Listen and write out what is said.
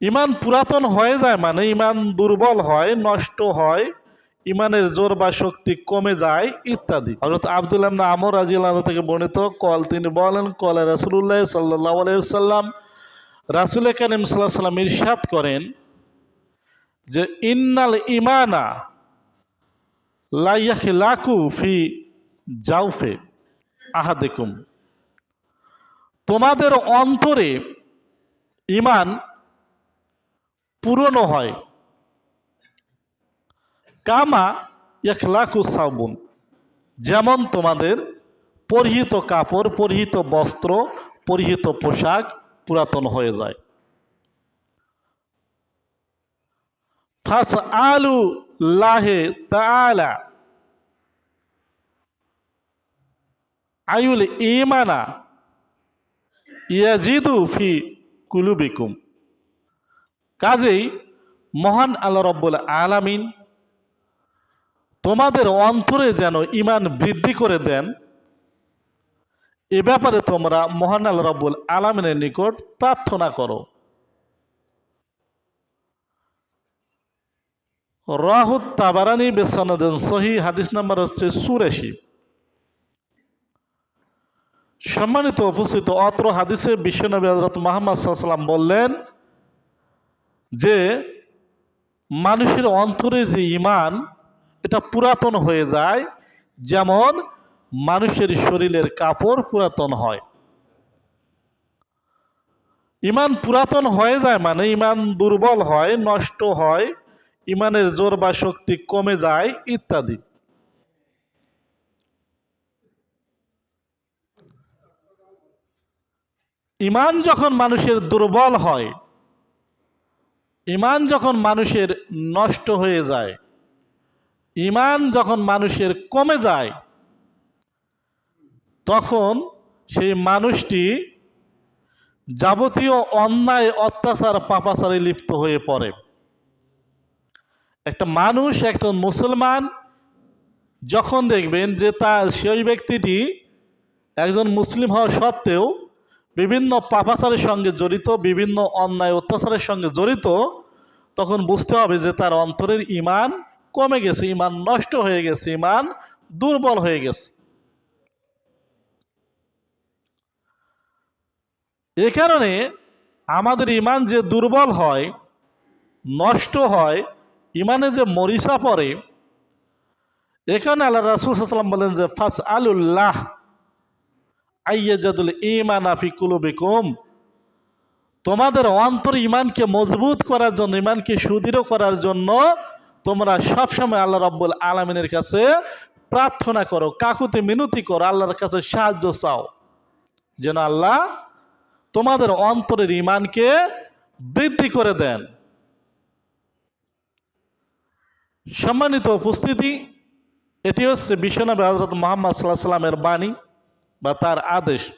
ইমান পুরাতন হয়ে যায় মানে ইমান দুর্বল হয়, নষ্ট হয়, ইমানের জোর বা শক্তি কমে যায়, ইত্যাদি। হজরত আবদুল্লাহ আমর রাজিয়াল্লাহ থেকে বর্ণিত কল, তিনি বলেন, কলে রাসুল্লাহ সাল্লাহ আলাইসাল্লাম রাসুল কানিম সাল্লাহ সাল্লাম ইরশাদ করেন যে, ইন্নাল ইমানা লাইয়াখি লাকু ফি জাউফে আহাদেকুম। তোমাদের অন্তরে ইমান পুরনো হয়। কামা একলাকু সাবুন যেমন তোমাদের পরিহিত কাপড়, পরিহিত বস্ত্র, পরিহিত পোশাক পুরাতন হয়ে যায়। ফাস আলু লাহে তালা আয়ুল ইমানা ইয়াজিদু ফি কুলুবিকুম। কাজেই মহান আল্লাহ রব্বুল আলামিন তোমাদের অন্তরে যেন ইমান বৃদ্ধি করে দেন, এ ব্যাপারে তোমরা মহান আল্লাহ রব্বুল আলামিনের নিকট প্রার্থনা করো। রাহুত তাবারানি বেসানদেন সহি, হাদিস নাম্বার হচ্ছে সুরেশি সম্মানিত উপস্থিত অত্র হাদিসে বিশ্বনবী হজরত মোহাম্মদ সাল্লাম বললেন যে মানুষের অন্তরে যে ইমান এটা পুরাতন হয়ে যায়। যেমন মানুষের শরীরের কাপড় পুরাতন হয়। ইমান পুরাতন হয়ে যায় মানে ইমান দুর্বল হয়, নষ্ট হয় ইমানের জোর বা শক্তি কমে যায় ইত্যাদি। ইমান যখন মানুষের দুর্বল হয় ইমান যখন মানুষের নষ্ট হয়ে যায়, ইমান যখন মানুষের কমে যায়, তখন সেই মানুষটি যাবতীয় অন্যায়, অত্যাচার, পাপাচারে লিপ্ত হয়ে পড়ে। একটা মানুষ, একজন মুসলমান যখন দেখবেন যে তার সেই ব্যক্তিটি একজন মুসলিম হওয়া সত্ত্বেও বিভিন্ন পাপাচারের সঙ্গে জড়িত, বিভিন্ন অন্যায়, অত্যাচারের সঙ্গে জড়িত তখন বুঝতে হবে যে তার অন্তরের ইমান কমে গেছে ইমান নষ্ট হয়ে গেছে ইমান দুর্বল হয়ে গেছে। এ কারণে আমাদের ইমান যে দুর্বল হয়, নষ্ট হয় ইমানে যে মরিচা পড়ে এখানে আল্লাহ রাসুল সাল্লাম বলেন যে ফাস আলুল্লাহ আইয়াজাদুল ইমান আফি কুলুবিকুম। তোমাদের অন্তর ইমানকে মজবুত করার জন্য, ইমানকে সুদৃঢ় করার জন্য তোমরা সবসময় আল্লাহ রব্বুল আলমিনের কাছে প্রার্থনা করো, কাকুতে মিনতি করো, আল্লাহর কাছে সাহায্য চাও। যেন আল্লাহ তোমাদের অন্তরের ইমানকে বৃদ্ধি করে দেন। সম্মানিত উপস্থিতি, এটি হচ্ছে বিশ্বনবী হজরত মোহাম্মদ সাল্লাহ সাল্লামের বাণী বা তার আদেশ।